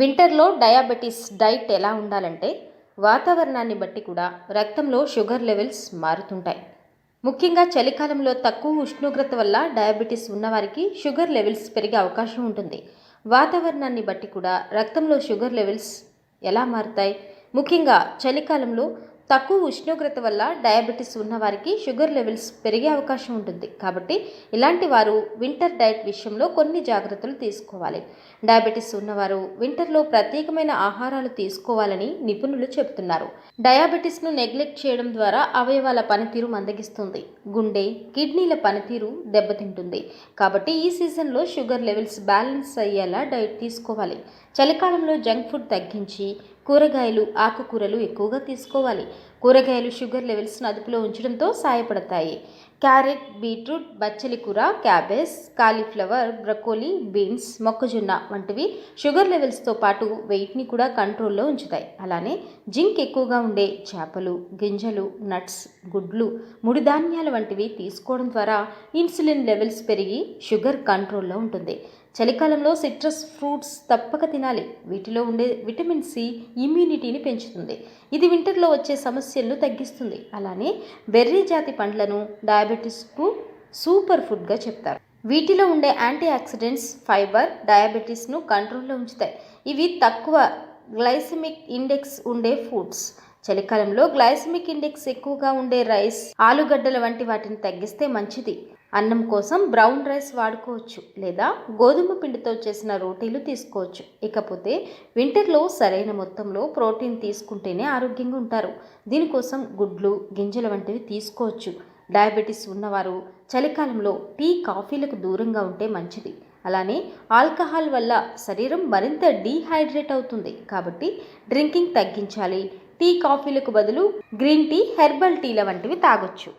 వింటర్లో diabetes diet ఎలా ఉండాలంటే వాతావరణాన్ని బట్టి కూడా రక్తంలో షుగర్ లెవెల్స్ మారుతుంటాయి. ముఖ్యంగా చలికాలంలో తక్కువ ఉష్ణోగ్రత వల్ల డయాబెటీస్ ఉన్నవారికి షుగర్ లెవెల్స్ పెరిగే అవకాశం ఉంటుంది. వాతావరణాన్ని బట్టి కూడా రక్తంలో షుగర్ లెవెల్స్ ఎలా మారుతాయి? ముఖ్యంగా చలికాలంలో తక్కువ ఉష్ణోగ్రత వల్ల డయాబెటీస్ ఉన్నవారికి షుగర్ లెవెల్స్ పెరిగే అవకాశం ఉంటుంది. కాబట్టి ఇలాంటి వారు వింటర్ డైట్ విషయంలో కొన్ని జాగ్రత్తలు తీసుకోవాలి. డయాబెటీస్ ఉన్నవారు వింటర్లో ప్రత్యేకమైన ఆహారాలు తీసుకోవాలని నిపుణులు చెబుతున్నారు. డయాబెటీస్ను నెగ్లెక్ట్ చేయడం ద్వారా అవయవాల పనితీరు మందగిస్తుంది. గుండె కిడ్నీల పనితీరు దెబ్బతింటుంది. కాబట్టి ఈ సీజన్లో షుగర్ లెవెల్స్ బ్యాలెన్స్ అయ్యేలా డైట్ తీసుకోవాలి. చలికాలంలో జంక్ ఫుడ్ తగ్గించి కూరగాయలు ఆకుకూరలు ఎక్కువగా తీసుకోవాలి. కూరగాయలు షుగర్ లెవెల్స్ను అదుపులో ఉంచడంతో సాయపడతాయి. క్యారెట్ బీట్రూట్ బచ్చలి కూర క్యాబేజ్ కాలీఫ్లవర్ బ్రకోలీ బీన్స్ మొక్కజొన్న వంటివి షుగర్ లెవెల్స్తో పాటు వెయిట్ని కూడా కంట్రోల్లో ఉంచుతాయి. అలానే జింక్ ఎక్కువగా ఉండే చేపలు గింజలు నట్స్ గుడ్లు ముడి ధాన్యాలు వంటివి తీసుకోవడం ద్వారా ఇన్సులిన్ లెవెల్స్ పెరిగి షుగర్ కంట్రోల్లో ఉంటుంది. చలికాలంలో సిట్రస్ ఫ్రూట్స్ తప్పక తినాలి. వీటిలో ఉండే విటమిన్ సి ఇమ్యూనిటీని పెంచుతుంది. ఇది వింటర్లో వచ్చే సమస్యలను తగ్గిస్తుంది. అలానే బెర్రీ జాతి పండ్లను డయాబెటీస్కు సూపర్ ఫుడ్గా చెప్తారు. వీటిలో ఉండే యాంటీ ఆక్సిడెంట్స్ ఫైబర్ డయాబెటీస్ను కంట్రోల్లో ఉంచుతాయి. ఇవి తక్కువ గ్లైసమిక్ ఇండెక్స్ ఉండే ఫుడ్స్. చలికాలంలో గ్లైసమిక్ ఇండెక్స్ ఎక్కువగా ఉండే రైస్ ఆలుగడ్డల వంటి వాటిని తగ్గిస్తే మంచిది. అన్నం కోసం బ్రౌన్ రైస్ వాడుకోవచ్చు లేదా గోధుమ పిండితో చేసిన రోటీలు తీసుకోవచ్చు. ఇకపోతే వింటర్లో సరైన మొత్తంలో ప్రోటీన్ తీసుకుంటేనే ఆరోగ్యంగా ఉంటారు. దీనికోసం గుడ్లు గింజల వంటివి తీసుకోవచ్చు. డయాబెటీస్ ఉన్నవారు చలికాలంలో టీ కాఫీలకు దూరంగా ఉంటే మంచిది. అలానే ఆల్కహాల్ వల్ల శరీరం మరింత డీహైడ్రేట్ అవుతుంది. కాబట్టి డ్రింకింగ్ తగ్గించాలి. టీ కాఫీలకు బదులు గ్రీన్ టీ హెర్బల్ టీల వంటివి తాగొచ్చు.